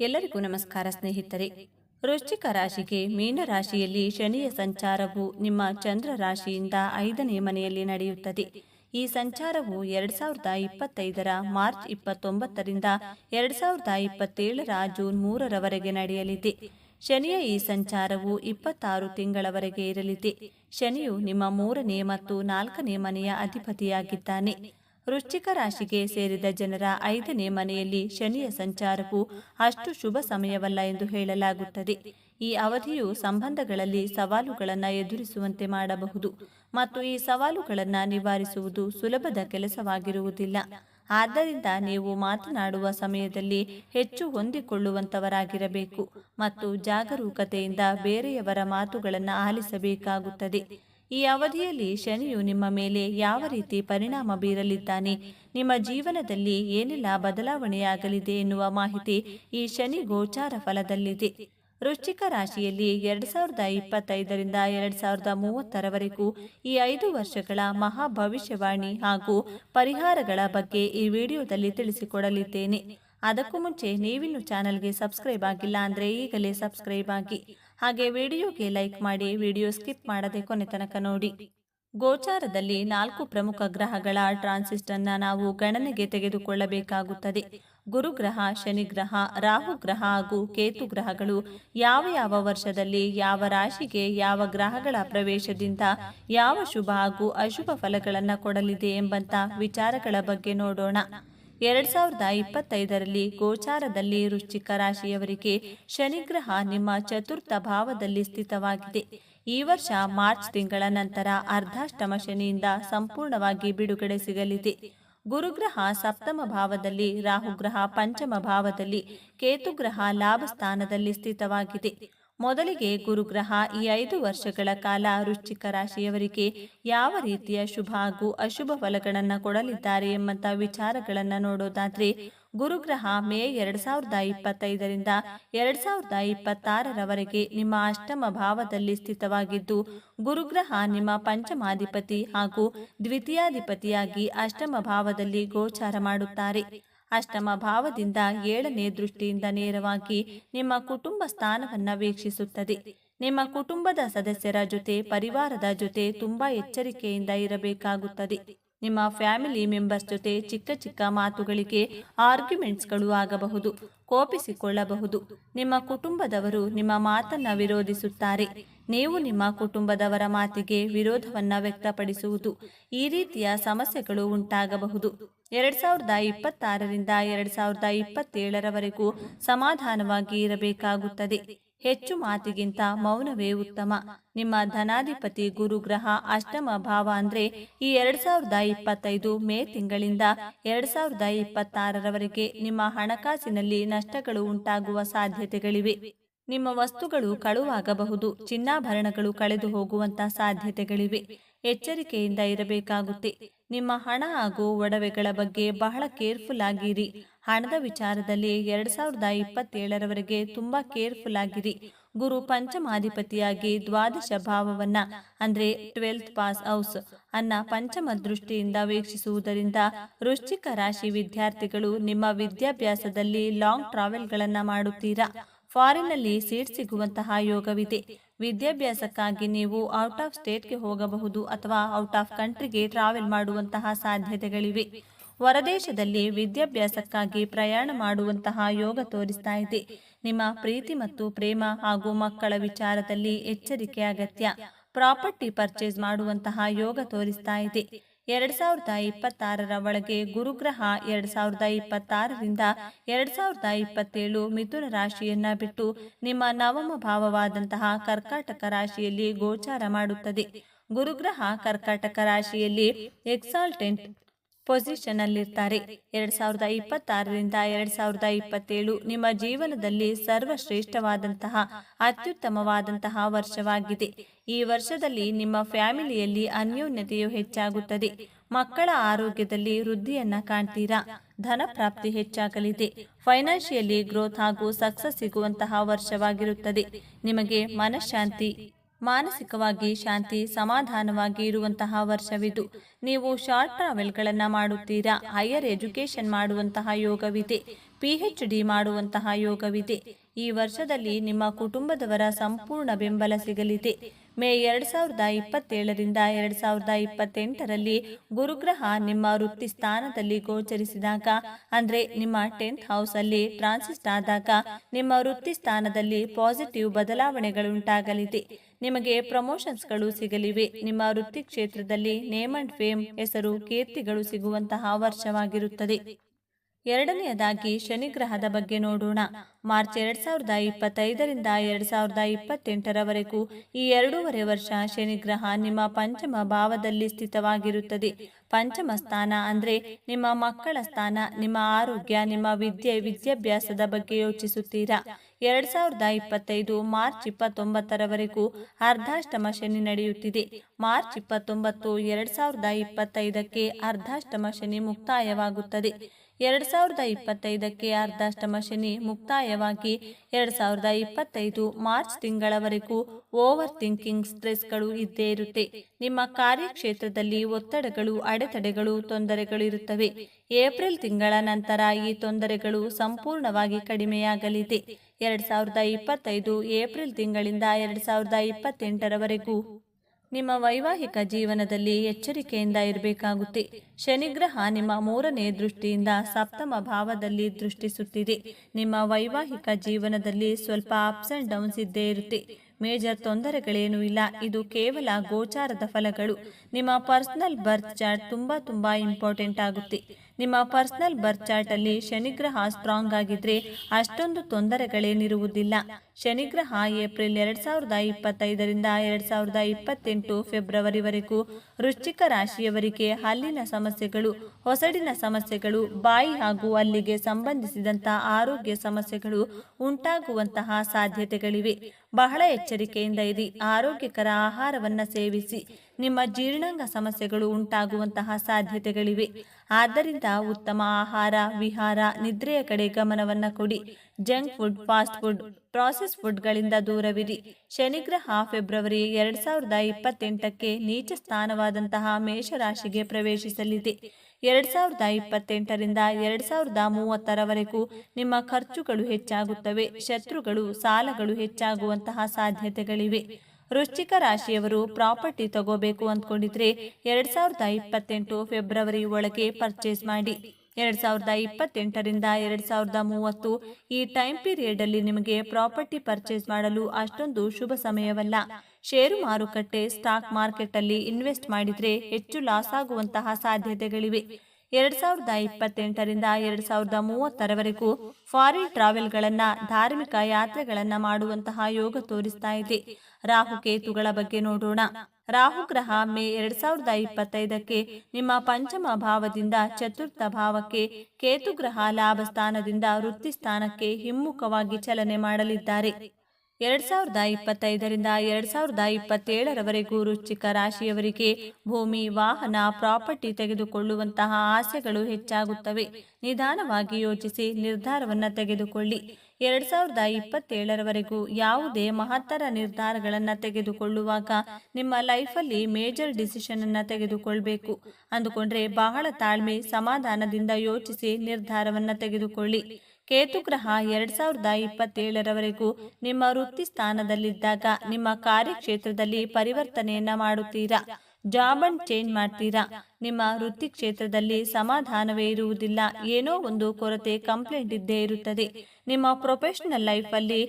ಎಲ್ಲರಿಗೂ ನಮಸ್ಕಾರ ಸ್ನೇಹಿತರೆ. ವೃಶ್ಚಿಕ ರಾಶಿಗೆ ಮೀನರಾಶಿಯಲ್ಲಿ ಶನಿಯ ಸಂಚಾರವು ನಿಮ್ಮ ಚಂದ್ರ ರಾಶಿಯಿಂದ ಐದನೇ ಮನೆಯಲ್ಲಿ ನಡೆಯುತ್ತದೆ. ಈ ಸಂಚಾರವು ಎರಡ್ ಸಾವಿರದ ಇಪ್ಪತ್ತೈದರ ಮಾರ್ಚ್ ಇಪ್ಪತ್ತೊಂಬತ್ತರಿಂದ ಎರಡ್ ಸಾವಿರದ ಇಪ್ಪತ್ತೇಳರ ಜೂನ್ ಮೂರರವರೆಗೆ ನಡೆಯಲಿದೆ. ಶನಿಯ ಈ ಸಂಚಾರವು ಇಪ್ಪತ್ತಾರು ತಿಂಗಳವರೆಗೆ ಇರಲಿದೆ. ಶನಿಯು ನಿಮ್ಮ ಮೂರನೇ ಮತ್ತು ನಾಲ್ಕನೇ ಮನೆಯ ಅಧಿಪತಿಯಾಗಿದ್ದಾನೆ. ವೃಶ್ಚಿಕ ರಾಶಿಗೆ ಸೇರಿದ ಜನರ ಐದನೇ ಮನೆಯಲ್ಲಿ ಶನಿಯ ಸಂಚಾರವು ಅಷ್ಟು ಶುಭ ಸಮಯವಲ್ಲ ಎಂದು ಹೇಳಲಾಗುತ್ತದೆ. ಈ ಅವಧಿಯು ಸಂಬಂಧಗಳಲ್ಲಿ ಸವಾಲುಗಳನ್ನು ಎದುರಿಸುವಂತೆ ಮಾಡಬಹುದು ಮತ್ತು ಈ ಸವಾಲುಗಳನ್ನು ನಿವಾರಿಸುವುದು ಸುಲಭದ ಕೆಲಸವಾಗಿರುವುದಿಲ್ಲ. ಆದ್ದರಿಂದ ನೀವು ಮಾತನಾಡುವ ಸಮಯದಲ್ಲಿ ಹೆಚ್ಚು ಹೊಂದಿಕೊಳ್ಳುವಂತವರಾಗಿರಬೇಕು ಮತ್ತು ಜಾಗರೂಕತೆಯಿಂದ ಬೇರೆಯವರ ಮಾತುಗಳನ್ನು ಆಲಿಸಬೇಕಾಗುತ್ತದೆ. ಈ ಅವಧಿಯಲ್ಲಿ ಶನಿಯು ನಿಮ್ಮ ಮೇಲೆ ಯಾವ ರೀತಿ ಪರಿಣಾಮ ಬೀರಲಿದ್ದಾನೆ? ನಿಮ್ಮ ಜೀವನದಲ್ಲಿ ಏನೆಲ್ಲ ಬದಲಾವಣೆಯಾಗಲಿದೆ ಎನ್ನುವ ಮಾಹಿತಿ ಈ ಶನಿ ಗೋಚಾರ ಫಲದಲ್ಲಿದೆ. ವೃಶ್ಚಿಕ ರಾಶಿಯಲ್ಲಿ ಎರಡ್ ಸಾವಿರದ ಇಪ್ಪತ್ತೈದರಿಂದ ಎರಡ್ ಸಾವಿರದ ಮೂವತ್ತರವರೆಗೂ ಈ ಐದು ವರ್ಷಗಳ ಮಹಾ ಭವಿಷ್ಯವಾಣಿ ಹಾಗೂ ಪರಿಹಾರಗಳ ಬಗ್ಗೆ ಈ ವಿಡಿಯೋದಲ್ಲಿ ತಿಳಿಸಿಕೊಡಲಿದ್ದೇನೆ. ಅದಕ್ಕೂ ಮುಂಚೆ ನೀವಿನ್ನು ಚಾನಲ್ಗೆ ಸಬ್ಸ್ಕ್ರೈಬ್ ಆಗಿಲ್ಲ ಅಂದರೆ ಈಗಲೇ ಸಬ್ಸ್ಕ್ರೈಬ್ ಆಗಿ. ಹಾಗೆ ವಿಡಿಯೋಗೆ ಲೈಕ್ ಮಾಡಿ ವಿಡಿಯೋ ಸ್ಕಿಪ್ ಮಾಡದೆ ಕೊನೆ ತನಕ ನೋಡಿ. ಗೋಚಾರದಲ್ಲಿ ನಾಲ್ಕು ಪ್ರಮುಖ ಗ್ರಹಗಳ ಟ್ರಾನ್ಸಿಸ್ಟನ್ನ ನಾವು ಗಣನೆಗೆ ತೆಗೆದುಕೊಳ್ಳಬೇಕಾಗುತ್ತದೆ. ಗುರುಗ್ರಹ, ಶನಿಗ್ರಹ ರಾಹು ಗ್ರಹ ಹಾಗೂ ಕೇತು ಗ್ರಹಗಳು ಯಾವ ಯಾವ ವರ್ಷದಲ್ಲಿ ಯಾವ ರಾಶಿಗೆ ಯಾವ ಗ್ರಹಗಳ ಪ್ರವೇಶದಿಂದ ಯಾವ ಶುಭ ಹಾಗೂ ಅಶುಭ ಫಲಗಳನ್ನು ಕೊಡಲಿದೆ ಎಂಬಂತ ವಿಚಾರಗಳ ಬಗ್ಗೆ ನೋಡೋಣ. ಎರಡ್ ಸಾವಿರದ ಇಪ್ಪತ್ತೈದರಲ್ಲಿ ಗೋಚಾರದಲ್ಲಿ ವೃಶ್ಚಿಕ ರಾಶಿಯವರಿಗೆ ಶನಿಗ್ರಹ ನಿಮ್ಮ ಚತುರ್ಥ ಭಾವದಲ್ಲಿ ಸ್ಥಿತವಾಗಿದೆ. ಈ ವರ್ಷ ಮಾರ್ಚ್ ತಿಂಗಳ ನಂತರ ಅರ್ಧಾಷ್ಟಮ ಶನಿಯಿಂದ ಸಂಪೂರ್ಣವಾಗಿ ಬಿಡುಗಡೆ ಸಿಗಲಿದೆ. ಗುರುಗ್ರಹ ಸಪ್ತಮ ಭಾವದಲ್ಲಿ, ರಾಹುಗ್ರಹ ಪಂಚಮ ಭಾವದಲ್ಲಿ, ಕೇತುಗ್ರಹ ಲಾಭ ಸ್ಥಾನದಲ್ಲಿ ಸ್ಥಿತವಾಗಿದೆ. ಮೊದಲಿಗೆ ಗುರುಗ್ರಹ ಈ ಐದು ವರ್ಷಗಳ ಕಾಲ ವೃಶ್ಚಿಕ ರಾಶಿಯವರಿಗೆ ಯಾವ ರೀತಿಯ ಶುಭ ಹಾಗೂ ಅಶುಭ ಫಲಗಳನ್ನು ಕೊಡಲಿದ್ದಾರೆ ಎಂಬಂತಹ ವಿಚಾರಗಳನ್ನು ನೋಡೋದಾದ್ರೆ, ಗುರುಗ್ರಹ ಮೇ ಎರಡ್ ಸಾವಿರದ ಇಪ್ಪತ್ತೈದರಿಂದ ಎರಡ್ ಸಾವಿರದ ಇಪ್ಪತ್ತಾರರವರೆಗೆ ನಿಮ್ಮ ಅಷ್ಟಮ ಭಾವದಲ್ಲಿ ಸ್ಥಿತವಾಗಿದ್ದು, ಗುರುಗ್ರಹ ನಿಮ್ಮ ಪಂಚಮಾಧಿಪತಿ ಹಾಗೂ ದ್ವಿತೀಯಾಧಿಪತಿಯಾಗಿ ಅಷ್ಟಮ ಭಾವದಲ್ಲಿ ಗೋಚಾರ ಮಾಡುತ್ತಾರೆ. ಅಷ್ಟಮ ಭಾವದಿಂದ ಏಳನೇ ದೃಷ್ಟಿಯಿಂದ ನೇರವಾಗಿ ನಿಮ್ಮ ಕುಟುಂಬ ಸ್ಥಾನವನ್ನು ವೀಕ್ಷಿಸುತ್ತದೆ. ನಿಮ್ಮ ಕುಟುಂಬದ ಸದಸ್ಯರ ಜೊತೆ, ಪರಿವಾರದ ಜೊತೆ ತುಂಬಾ ಎಚ್ಚರಿಕೆಯಿಂದ ಇರಬೇಕಾಗುತ್ತದೆ. ನಿಮ್ಮ ಫ್ಯಾಮಿಲಿ ಮೆಂಬರ್ಸ್ ಜೊತೆ ಚಿಕ್ಕ ಚಿಕ್ಕ ಮಾತುಗಳಿಗೆ ಆರ್ಗ್ಯುಮೆಂಟ್ಸ್ಗಳು ಆಗಬಹುದು, ಕೋಪಿಸಿಕೊಳ್ಳಬಹುದು. ನಿಮ್ಮ ಕುಟುಂಬದವರು ನಿಮ್ಮ ಮಾತನ್ನು ವಿರೋಧಿಸುತ್ತಾರೆ. ನೀವು ನಿಮ್ಮ ಕುಟುಂಬದವರ ಮಾತಿಗೆ ವಿರೋಧವನ್ನ ವ್ಯಕ್ತಪಡಿಸುವುದು ಈ ರೀತಿಯ ಸಮಸ್ಯೆಗಳು ಉಂಟಾಗಬಹುದು. ಎರಡ್ ಸಾವಿರದ ಇಪ್ಪತ್ತಾರರಿಂದ ಎರಡ್ ಸಾವಿರದ ಇಪ್ಪತ್ತೇಳರವರೆಗೂ ಸಮಾಧಾನವಾಗಿ ಇರಬೇಕಾಗುತ್ತದೆ. ಹೆಚ್ಚು ಮಾತಿಗಿಂತ ಮೌನವೇ ಉತ್ತಮ. ನಿಮ್ಮ ಧನಾಧಿಪತಿ ಗುರುಗ್ರಹ ಅಷ್ಟಮ ಭಾವ ಅಂದ್ರೆ ಈ ಎರಡ್ ಸಾವಿರದ ಇಪ್ಪತ್ತೈದು ಮೇ ತಿಂಗಳಿಂದ ಎರಡ್ ಸಾವಿರದ ಇಪ್ಪತ್ತಾರರವರೆಗೆ ನಿಮ್ಮ ಹಣಕಾಸಿನಲ್ಲಿ ನಷ್ಟಗಳು ಉಂಟಾಗುವ ಸಾಧ್ಯತೆಗಳಿವೆ. ನಿಮ್ಮ ವಸ್ತುಗಳು ಕಳುವಾಗಬಹುದು, ಚಿನ್ನಾಭರಣಗಳು ಕಳೆದು ಹೋಗುವಂತ ಸಾಧ್ಯತೆಗಳಿವೆ. ಎಚ್ಚರಿಕೆಯಿಂದ ಇರಬೇಕಾಗುತ್ತೆ. ನಿಮ್ಮ ಹಣ ಹಾಗೂ ಒಡವೆಗಳ ಬಗ್ಗೆ ಬಹಳ ಕೇರ್ಫುಲ್ ಆಗಿರಿ. ಹಣದ ವಿಚಾರದಲ್ಲಿ ಎರಡ್ ಸಾವಿರದ ಇಪ್ಪತ್ತೇಳರವರೆಗೆ ತುಂಬಾ ಕೇರ್ಫುಲ್ ಆಗಿರಿ. ಗುರು ಪಂಚಮಾಧಿಪತಿಯಾಗಿ ದ್ವಾದಶ ಭಾವವನ್ನ, ಅಂದ್ರೆ ಟ್ವೆಲ್ತ್ ಪಾಸ್ ಹೌಸ್ ಅನ್ನ ಪಂಚಮ ದೃಷ್ಟಿಯಿಂದ ವೀಕ್ಷಿಸುವುದರಿಂದ ವೃಶ್ಚಿಕ ರಾಶಿ ವಿದ್ಯಾರ್ಥಿಗಳು ನಿಮ್ಮ ವಿದ್ಯಾಭ್ಯಾಸದಲ್ಲಿ ಲಾಂಗ್ ಟ್ರಾವೆಲ್ಗಳನ್ನ ಮಾಡುತ್ತೀರಾ? ಫಾರಿನ್ನಲ್ಲಿ ಸೀಟ್ ಸಿಗುವಂತಹ ಯೋಗವಿದೆ. ವಿದ್ಯಾಭ್ಯಾಸಕ್ಕಾಗಿ ನೀವು ಔಟ್ ಆಫ್ ಸ್ಟೇಟ್ಗೆ ಹೋಗಬಹುದು ಅಥವಾ ಔಟ್ ಆಫ್ ಕಂಟ್ರಿಗೆ ಟ್ರಾವೆಲ್ ಮಾಡುವಂತಹ ಸಾಧ್ಯತೆಗಳಿವೆ. ಹೊರದೇಶದಲ್ಲಿ ವಿದ್ಯಾಭ್ಯಾಸಕ್ಕಾಗಿ ಪ್ರಯಾಣ ಮಾಡುವಂತಹ ಯೋಗ ತೋರಿಸ್ತಾ ಇದೆ. ನಿಮ್ಮ ಪ್ರೀತಿ ಮತ್ತು ಪ್ರೇಮ ಹಾಗೂ ಮಕ್ಕಳ ವಿಚಾರದಲ್ಲಿ ಎಚ್ಚರಿಕೆ ಅಗತ್ಯ. ಪ್ರಾಪರ್ಟಿ ಪರ್ಚೇಸ್ ಮಾಡುವಂತಹ ಯೋಗ ತೋರಿಸ್ತಾ ಇದೆ. ಎರಡ್ ಸಾವಿರದ ಇಪ್ಪತ್ತಾರರ ಒಳಗೆ ಗುರುಗ್ರಹ ಎರಡ್ ಸಾವಿರದ ಇಪ್ಪತ್ತಾರರಿಂದ ಎರಡ್ ಸಾವಿರದ ಇಪ್ಪತ್ತೇಳು ಮಿಥುನ ರಾಶಿಯನ್ನ ಬಿಟ್ಟು ನಿಮ್ಮ ನವಮ ಭಾವವಾದಂತಹ ಕರ್ಕಾಟಕ ರಾಶಿಯಲ್ಲಿ ಗೋಚಾರ ಮಾಡುತ್ತದೆ. ಗುರುಗ್ರಹ ಕರ್ಕಾಟಕ ರಾಶಿಯಲ್ಲಿ ಎಕ್ಸಾಲ್ಟೆಂಟ್ ಪೊಸಿಷನ್ ಅಲ್ಲಿರ್ತಾರೆ ಎರಡ್ ಸಾವಿರದ ಇಪ್ಪತ್ತಾರರಿಂದ ಎರಡ್ ಸಾವಿರದ ಇಪ್ಪತ್ತೇಳು ನಿಮ್ಮ ಜೀವನದಲ್ಲಿ ಸರ್ವಶ್ರೇಷ್ಠವಾದಂತಹ, ಅತ್ಯುತ್ತಮವಾದಂತಹ ವರ್ಷವಾಗಿದೆ. ಈ ವರ್ಷದಲ್ಲಿ ನಿಮ್ಮ ಫ್ಯಾಮಿಲಿಯಲ್ಲಿ ಅನ್ಯೋನ್ಯತೆಯು ಹೆಚ್ಚಾಗುತ್ತದೆ. ಮಕ್ಕಳ ಆರೋಗ್ಯದಲ್ಲಿ ವೃದ್ಧಿಯನ್ನ ಕಾಣ್ತೀರಾ? ಧನ ಪ್ರಾಪ್ತಿ ಹೆಚ್ಚಾಗಲಿದೆ. ಫೈನಾನ್ಷಿಯಲಿ ಗ್ರೋತ್ ಹಾಗೂ ಸಕ್ಸಸ್ ಸಿಗುವಂತಹ ವರ್ಷವಾಗಿರುತ್ತದೆ. ನಿಮಗೆ ಮನಃಶಾಂತಿ ಮಾನಸಿಕವಾಗಿ ಶಾಂತಿ, ಸಮಾಧಾನವಾಗಿ ಇರುವಂತಹ ವರ್ಷವಿದು. ನೀವು ಶಾರ್ಟ್ ಟ್ರಾವೆಲ್ಗಳನ್ನು ಮಾಡುತ್ತೀರಾ? ಹೈಯರ್ ಎಜುಕೇಶನ್ ಮಾಡುವಂತಹ ಯೋಗವಿದೆ. ಪಿ ಹೆಚ್ ಡಿ ಮಾಡುವಂತಹ ಯೋಗವಿದೆ. ಈ ವರ್ಷದಲ್ಲಿ ನಿಮ್ಮ ಕುಟುಂಬದವರ ಸಂಪೂರ್ಣ ಬೆಂಬಲ ಸಿಗಲಿದೆ. ಮೇ ಎರಡ್ ಸಾವಿರದ ಇಪ್ಪತ್ತೇಳರಿಂದ ಎರಡ್ ಸಾವಿರದ ಇಪ್ಪತ್ತೆಂಟರಲ್ಲಿ ಗುರುಗ್ರಹ ನಿಮ್ಮ ವೃತ್ತಿ ಸ್ಥಾನದಲ್ಲಿ ಗೋಚರಿಸಿದಾಗ, ಅಂದ್ರೆ ನಿಮ್ಮ ಟೆಂತ್ ಹೌಸ್ ಅಲ್ಲಿ ಟ್ರಾನ್ಸಿಸ್ಟ್ ಆದಾಗ ನಿಮ್ಮ ವೃತ್ತಿ ಸ್ಥಾನದಲ್ಲಿ ಪಾಸಿಟಿವ್ ಬದಲಾವಣೆಗಳುಂಟಾಗಲಿದೆ. ನಿಮಗೆ ಪ್ರಮೋಷನ್ಸ್ಗಳು ಸಿಗಲಿವೆ. ನಿಮ್ಮ ವೃತ್ತಿ ಕ್ಷೇತ್ರದಲ್ಲಿ ನೇಮ್ ಅಂಡ್ ಫೇಮ್ ಹೆಸರು, ಕೀರ್ತಿಗಳು ಸಿಗುವಂತಹ ವರ್ಷವಾಗಿರುತ್ತದೆ. ಎರಡನೆಯದಾಗಿ ಶನಿಗ್ರಹದ ಬಗ್ಗೆ ನೋಡೋಣ. ಮಾರ್ಚ್ ಎರಡ್ ಸಾವಿರದ ಇಪ್ಪತ್ತೈದರಿಂದ ಎರಡ್ ಸಾವಿರದ ಇಪ್ಪತ್ತೆಂಟರವರೆಗೂ ಈ ಎರಡೂವರೆ ವರ್ಷ ಶನಿಗ್ರಹ ನಿಮ್ಮ ಪಂಚಮ ಭಾವದಲ್ಲಿ ಸ್ಥಿತವಾಗಿರುತ್ತದೆ. ಪಂಚಮ ಸ್ಥಾನ ಅಂದ್ರೆ ನಿಮ್ಮ ಮಕ್ಕಳ ಸ್ಥಾನ, ನಿಮ್ಮ ಆರೋಗ್ಯ, ನಿಮ್ಮ ವಿದ್ಯೆ, ವಿದ್ಯಾಭ್ಯಾಸದ ಬಗ್ಗೆ ಯೋಚಿಸುತ್ತೀರಾ? ಎರಡ್ ಸಾವಿರದ ಇಪ್ಪತ್ತೈದು ಮಾರ್ಚ್ ಇಪ್ಪತ್ತೊಂಬತ್ತರವರೆಗೂ ಅರ್ಧಾಷ್ಟಮ ಶನಿ ನಡೆಯುತ್ತಿದೆ. ಮಾರ್ಚ್ ಇಪ್ಪತ್ತೊಂಬತ್ತು ಎರಡ್ ಸಾವಿರದ ಇಪ್ಪತ್ತೈದಕ್ಕೆ ಅರ್ಧಾಷ್ಟಮ ಶನಿ ಮುಕ್ತಾಯವಾಗುತ್ತದೆ. ಎರಡ್ ಸಾವಿರದ ಇಪ್ಪತ್ತೈದಕ್ಕೆ ಅರ್ಧಾಷ್ಟಮ ಶನಿ ಮುಕ್ತಾಯವಾಗಿ ಎರಡ್ ಸಾವಿರದ ಇಪ್ಪತ್ತೈದು ಮಾರ್ಚ್ ತಿಂಗಳವರೆಗೂ ಓವರ್ ಥಿಂಕಿಂಗ್ ಸ್ಟ್ರೆಸ್ಗಳು ಇದ್ದೇ ಇರುತ್ತೆ. ನಿಮ್ಮ ಕಾರ್ಯಕ್ಷೇತ್ರದಲ್ಲಿ ಒತ್ತಡಗಳು, ಅಡೆತಡೆಗಳು ತೊಂದರೆಗಳು ಇರುತ್ತವೆ ಏಪ್ರಿಲ್ ತಿಂಗಳ ನಂತರ ಈ ತೊಂದರೆಗಳು ಸಂಪೂರ್ಣವಾಗಿ ಕಡಿಮೆಯಾಗಲಿದೆ. ಎರಡ್ ಸಾವಿರದ ಇಪ್ಪತ್ತೈದು ಏಪ್ರಿಲ್ ತಿಂಗಳಿಂದ ಎರಡು ಸಾವಿರದ ಇಪ್ಪತ್ತೆಂಟರವರೆಗೂ. ನಿಮ್ಮ ವೈವಾಹಿಕ ಜೀವನದಲ್ಲಿ ಎಚ್ಚರಿಕೆಯಿಂದ ಇರಬೇಕಾಗುತ್ತೆ. ಶನಿಗ್ರಹ ನಿಮ್ಮ ಮೂರನೇ ದೃಷ್ಟಿಯಿಂದ ಸಪ್ತಮ ಭಾವದಲ್ಲಿ ದೃಷ್ಟಿಸುತ್ತಿದೆ. ನಿಮ್ಮ ವೈವಾಹಿಕ ಜೀವನದಲ್ಲಿ ಸ್ವಲ್ಪ ಅಪ್ಸ್ ಅಂಡ್ ಡೌನ್ಸ್ ಇದ್ದೇ ಇರುತ್ತೆ. ಮೇಜರ್ ತೊಂದರೆಗಳೇನೂ ಇಲ್ಲ. ಇದು ಕೇವಲ ಗೋಚಾರದ ಫಲಗಳು. ನಿಮ್ಮ ಪರ್ಸನಲ್ ಬರ್ತ್ ಚಾರ್ಟ್ ತುಂಬ ತುಂಬ ಇಂಪಾರ್ಟೆಂಟ್ ಆಗುತ್ತೆ. ನಿಮ್ಮ ಪರ್ಸನಲ್ ಬರ್ತ್ ಚಾರ್ಟ್ ಅಲ್ಲಿ ಶನಿಗ್ರಹ ಸ್ಟ್ರಾಂಗ್ ಆಗಿದ್ರೆ ಅಷ್ಟೊಂದು ತೊಂದರೆಗಳೇನಿರುವುದಿಲ್ಲ. ಶನಿಗ್ರಹ ಏಪ್ರಿಲ್ ಎರಡ್ ಸಾವಿರದ ಇಪ್ಪತ್ತೈದರಿಂದ ಎರಡ್ ಸಾವಿರದ ಇಪ್ಪತ್ತೆಂಟು ಫೆಬ್ರವರಿವರೆಗೂ ವೃಶ್ಚಿಕ ರಾಶಿಯವರಿಗೆ ಹಲ್ಲಿನ ಸಮಸ್ಯೆಗಳು, ಹೊಸಡಿನ ಸಮಸ್ಯೆಗಳು, ಬಾಯಿ ಹಾಗೂ ಅಲ್ಲಿಗೆ ಸಂಬಂಧಿಸಿದಂತಹ ಆರೋಗ್ಯ ಸಮಸ್ಯೆಗಳು ಉಂಟಾಗುವಂತಹ ಸಾಧ್ಯತೆಗಳಿವೆ. ಬಹಳ ಎಚ್ಚರಿಕೆಯಿಂದ ಇರಿ. ಆರೋಗ್ಯಕರ ಆಹಾರವನ್ನ ಸೇವಿಸಿ. ನಿಮ್ಮ ಜೀರ್ಣಾಂಗ ಸಮಸ್ಯೆಗಳು ಉಂಟಾಗುವಂತಹ ಸಾಧ್ಯತೆಗಳಿವೆ. ಆದ್ದರಿಂದ ಉತ್ತಮ ಆಹಾರ, ವಿಹಾರ, ನಿದ್ರೆಯ ಕಡೆ ಗಮನವನ್ನ ಕೊಡಿ. Junk food, fast food process ಫುಡ್ಗಳಿಂದ ದೂರವಿರಿ. ಶನಿಗ್ರಹ ಫೆಬ್ರವರಿ ಎರಡ್ ಸಾವಿರದ ಇಪ್ಪತ್ತೆಂಟಕ್ಕೆ ನೀಚ ಸ್ಥಾನವಾದಂತಹ ಮೇಷರಾಶಿಗೆ ಪ್ರವೇಶಿಸಲಿದೆ. ಎರಡ್ ಸಾವಿರದ ಇಪ್ಪತ್ತೆಂಟರಿಂದ ಎರಡ್ ಸಾವಿರದ ಮೂವತ್ತರವರೆಗೂ ನಿಮ್ಮ ಖರ್ಚುಗಳು ಹೆಚ್ಚಾಗುತ್ತವೆ. ಶತ್ರುಗಳು, ಸಾಲಗಳು ಹೆಚ್ಚಾಗುವಂತಹ ಸಾಧ್ಯತೆಗಳಿವೆ. ವೃಶ್ಚಿಕ ರಾಶಿಯವರು ಪ್ರಾಪರ್ಟಿ ತಗೋಬೇಕು ಅಂದ್ಕೊಂಡಿದ್ರೆ ಎರಡ್ ಸಾವಿರದ ಇಪ್ಪತ್ತೆಂಟು ಫೆಬ್ರವರಿ ಒಳಗೆ ಪರ್ಚೇಸ್ ಮಾಡಿ. ಎರಡ್ ಸಾವಿರದ ಇಪ್ಪತ್ತೆಂಟರಿಂದ ಎರಡ್ ಸಾವಿರದ ಮೂವತ್ತು ಈ ಟೈಮ್ ಪೀರಿಯಡ್ ಅಲ್ಲಿ ನಿಮಗೆ ಪ್ರಾಪರ್ಟಿ ಪರ್ಚೇಸ್ ಮಾಡಲು ಅಷ್ಟೊಂದು ಶುಭ ಸಮಯವಲ್ಲ. ಷೇರು ಮಾರುಕಟ್ಟೆ ಸ್ಟಾಕ್ ಮಾರ್ಕೆಟ್ ಅಲ್ಲಿ ಇನ್ವೆಸ್ಟ್ ಮಾಡಿದ್ರೆ ಹೆಚ್ಚು ಲಾಸ್ ಆಗುವಂತಹ ಸಾಧ್ಯತೆಗಳಿವೆ. ಎರಡ್ ಸಾವಿರದ ಇಪ್ಪತ್ತೆಂಟರಿಂದ ಎರಡು ಸಾವಿರದ ಮೂವತ್ತರವರೆಗೂ ಫಾರಿನ್ ಟ್ರಾವೆಲ್ಗಳನ್ನ, ಧಾರ್ಮಿಕ ಯಾತ್ರೆಗಳನ್ನ ಮಾಡುವಂತಹ ಯೋಗ ತೋರಿಸ್ತಾ ಇದೆ. ರಾಹುಕೇತುಗಳ ಬಗ್ಗೆ ನೋಡೋಣ. ರಾಹು ಗ್ರಹ ಮೇ ಎರಡ್ ಸಾವಿರದ ಇಪ್ಪತ್ತೈದಕ್ಕೆ ನಿಮ್ಮ ಪಂಚಮ ಭಾವದಿಂದ ಚತುರ್ಥ ಭಾವಕ್ಕೆ ಕೇತು ಗ್ರಹ ಲಾಭ ಸ್ಥಾನದಿಂದ ವೃತ್ತಿ ಸ್ಥಾನಕ್ಕೆ ಹಿಮ್ಮುಖವಾಗಿ ಚಲನೆ ಮಾಡಲಿದ್ದಾರೆ. ಎರಡ್ ಸಾವಿರದ ಇಪ್ಪತ್ತೈದರಿಂದ ಎರಡ್ ಸಾವಿರದ ಇಪ್ಪತ್ತೇಳರವರೆಗೂ ವೃಶ್ಚಿಕ ರಾಶಿಯವರಿಗೆ ಭೂಮಿ, ವಾಹನ, ಪ್ರಾಪರ್ಟಿ ತೆಗೆದುಕೊಳ್ಳುವಂತಹ ಆಸೆಗಳು ಹೆಚ್ಚಾಗುತ್ತವೆ. ನಿಧಾನವಾಗಿ ಯೋಚಿಸಿ ನಿರ್ಧಾರವನ್ನು ತೆಗೆದುಕೊಳ್ಳಿ. ಎರಡ್ ಸಾವಿರದ ಇಪ್ಪತ್ತೇಳರವರೆಗೂ ಯಾವುದೇ ಮಹತ್ತರ ನಿರ್ಧಾರಗಳನ್ನು ತೆಗೆದುಕೊಳ್ಳುವಾಗ ನಿಮ್ಮ ಲೈಫಲ್ಲಿ ಮೇಜರ್ ಡಿಸಿಷನ್ ಅನ್ನು ತೆಗೆದುಕೊಳ್ಬೇಕು. ಅಂದುಕೊಂಡ್ರೆ ಬಹಳ ತಾಳ್ಮೆ, ಸಮಾಧಾನದಿಂದ ಯೋಚಿಸಿ ನಿರ್ಧಾರವನ್ನು ತೆಗೆದುಕೊಳ್ಳಿ. ಕೇತುಗ್ರಹ ಎರಡ್ ಸಾವಿರದ ಇಪ್ಪತ್ತೇಳರವರೆಗೂ ನಿಮ್ಮ ವೃತ್ತಿ ಸ್ಥಾನದಲ್ಲಿದ್ದಾಗ ನಿಮ್ಮ ಕಾರ್ಯಕ್ಷೇತ್ರದಲ್ಲಿ ಪರಿವರ್ತನೆಯನ್ನ ಮಾಡುತ್ತೀರಾ? ಜಾಬ್ ಅಂಡ್ ಚೇಂಜ್ ಮಾಡ್ತೀರಾ? ನಿಮ್ಮ ವೃತ್ತಿ ಕ್ಷೇತ್ರದಲ್ಲಿ ಸಮಾಧಾನವೇ ಇರುವುದಿಲ್ಲ, ಏನೋ ಒಂದು ಕೊರತೆ, ಕಂಪ್ಲೇಂಟ್ ಇದ್ದೇ ಇರುತ್ತದೆ. ನಿಮ್ಮ ಪ್ರೊಫೆಷನಲ್ ಲೈಫಲ್ಲಿ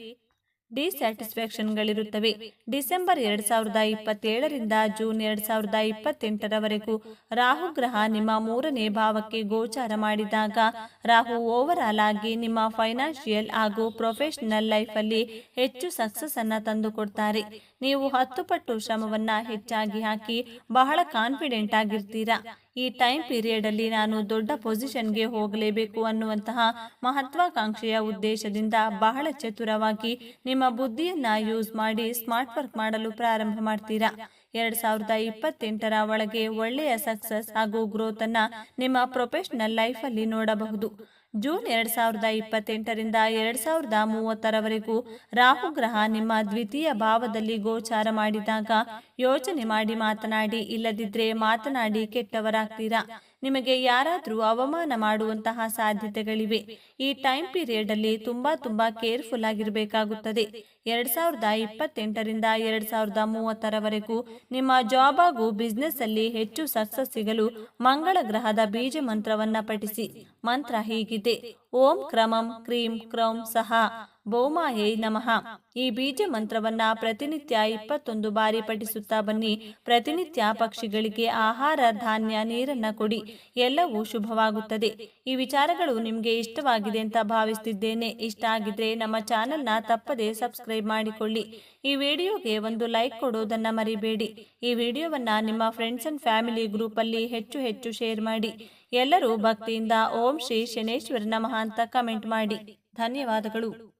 ಡಿಸ್ಯಾಟಿಸ್ಫ್ಯಾಕ್ಷನ್ಗಳಿರುತ್ತವೆ ಡಿಸೆಂಬರ್ ಎರಡ್ ಸಾವಿರದ ಇಪ್ಪತ್ತೇಳರಿಂದ ಜೂನ್ ಎರಡ್ ಸಾವಿರದ ಇಪ್ಪತ್ತೆಂಟರವರೆಗೂ ರಾಹು ಗ್ರಹ ನಿಮ್ಮ ಮೂರನೇ ಭಾವಕ್ಕೆ ಗೋಚಾರ ಮಾಡಿದಾಗ, ರಾಹು ಓವರ್ ಆಲ್ ಆಗಿ ನಿಮ್ಮ ಫೈನಾನ್ಷಿಯಲ್ ಹಾಗೂ ಪ್ರೊಫೆಷನಲ್ ಲೈಫಲ್ಲಿ ಹೆಚ್ಚು ಸಕ್ಸಸ್ ಅನ್ನ ತಂದುಕೊಡ್ತಾರೆ. ನೀವು ಹತ್ತು ಪಟ್ಟು ಶ್ರಮವನ್ನ ಹೆಚ್ಚಾಗಿ ಹಾಕಿ ಬಹಳ ಕಾನ್ಫಿಡೆಂಟ್ ಆಗಿರ್ತೀರಾ? ಈ ಟೈಮ್ ಪೀರಿಯಡ್ ಅಲ್ಲಿ ನಾನು ದೊಡ್ಡ ಪೊಸಿಷನ್ಗೆ ಹೋಗಲೇಬೇಕು ಅನ್ನುವಂತಹ ಮಹತ್ವಾಕಾಂಕ್ಷೆಯ ಉದ್ದೇಶದಿಂದ ಬಹಳ ಚತುರವಾಗಿ ನಿಮ್ಮ ಬುದ್ಧಿಯನ್ನ ಯೂಸ್ ಮಾಡಿ ಸ್ಮಾರ್ಟ್ ವರ್ಕ್ ಮಾಡಲು ಪ್ರಾರಂಭ ಮಾಡ್ತೀರಾ? ಎರಡ್ ಸಾವಿರದ ಇಪ್ಪತ್ತೆಂಟರ ಒಳಗೆ ಒಳ್ಳೆಯ ಸಕ್ಸಸ್ ಹಾಗೂ ಗ್ರೋತ್ ಅನ್ನ ನಿಮ್ಮ ಪ್ರೊಫೆಷನಲ್ ಲೈಫ್ ಅಲ್ಲಿ ನೋಡಬಹುದು. ಜೂನ್ ಎರಡ್ ಸಾವಿರದ ಇಪ್ಪತ್ತೆಂಟರಿಂದ ಎರಡ್ ಸಾವಿರದ ಮೂವತ್ತರವರೆಗೂ ರಾಹು ಗ್ರಹ ನಿಮ್ಮ ದ್ವಿತೀಯ ಭಾವದಲ್ಲಿ ಗೋಚಾರ ಮಾಡಿದಾಗ ಯೋಚನೆ ಮಾಡಿ ಮಾತನಾಡಿ, ಇಲ್ಲದಿದ್ರೆ ಮಾತನಾಡಿ ಕೆಟ್ಟವರಾಗ್ತೀರಾ? ನಿಮಗೆ ಯಾರಾದರೂ ಅವಮಾನ ಮಾಡುವಂತಹ ಸಾಧ್ಯತೆಗಳಿವೆ. ಈ ಟೈಮ್ ಪೀರಿಯಡ್ ಅಲ್ಲಿ ತುಂಬಾ ತುಂಬಾ ಕೇರ್ಫುಲ್ ಆಗಿರಬೇಕಾಗುತ್ತದೆ. ಎರಡ್ ಸಾವಿರದ ಇಪ್ಪತ್ತೆಂಟರಿಂದ ಎರಡ್ ಸಾವಿರದ ಮೂವತ್ತರವರೆಗೂ ನಿಮ್ಮ ಜಾಬ್ ಹಾಗೂ ಬಿಸ್ನೆಸ್ ಅಲ್ಲಿ ಹೆಚ್ಚು ಸಕ್ಸಸ್ ಸಿಗಲು ಮಂಗಳ ಗ್ರಹದ ಬೀಜ ಮಂತ್ರವನ್ನ ಪಠಿಸಿ. ಮಂತ್ರ ಹೀಗಿದೆ. ಓಂ ಕ್ರಮಂ, ಕ್ರೀಂ, ಕ್ರೌಂ ಸಹ. ಭೌಮಾಯೈ ನಮಃ. ಈ ಬೀಜ ಮಂತ್ರವನ್ನ ಪ್ರತಿನಿತ್ಯ ಇಪ್ಪತ್ತೊಂದು ಬಾರಿ ಪಠಿಸುತ್ತಾ ಬನ್ನಿ. ಪ್ರತಿನಿತ್ಯ ಪಕ್ಷಿಗಳಿಗೆ ಆಹಾರ, ಧಾನ್ಯ, ನೀರನ್ನ ಕೊಡಿ. ಎಲ್ಲವೂ ಶುಭವಾಗುತ್ತದೆ. ಈ ವಿಚಾರಗಳು ನಿಮಗೆ ಇಷ್ಟವಾಗಿದೆ ಅಂತ ಭಾವಿಸ್ತಿದ್ದೇನೆ. ಇಷ್ಟ ಆಗಿದ್ರೆ ನಮ್ಮ ಚಾನೆಲ್ನ ತಪ್ಪದೆ ಸಬ್ಸ್ಕ್ರೈಬ್ ಮಾಡಿಕೊಳ್ಳಿ. ಈ ವಿಡಿಯೋಗೆ ಒಂದು ಲೈಕ್ ಕೊಡುವುದನ್ನ ಮರಿಬೇಡಿ. ಈ ವಿಡಿಯೋವನ್ನ ನಿಮ್ಮ ಫ್ರೆಂಡ್ಸ್ ಅಂಡ್ ಫ್ಯಾಮಿಲಿ ಗ್ರೂಪ್ ಅಲ್ಲಿ ಹೆಚ್ಚು ಹೆಚ್ಚು ಶೇರ್ ಮಾಡಿ. ಎಲ್ಲರೂ ಭಕ್ತಿಯಿಂದ ಓಂ ಶ್ರೀ ಶನೇಶ್ವರ ನಮಃ ಅಂತ ಕಮೆಂಟ್ ಮಾಡಿ. ಧನ್ಯವಾದಗಳು.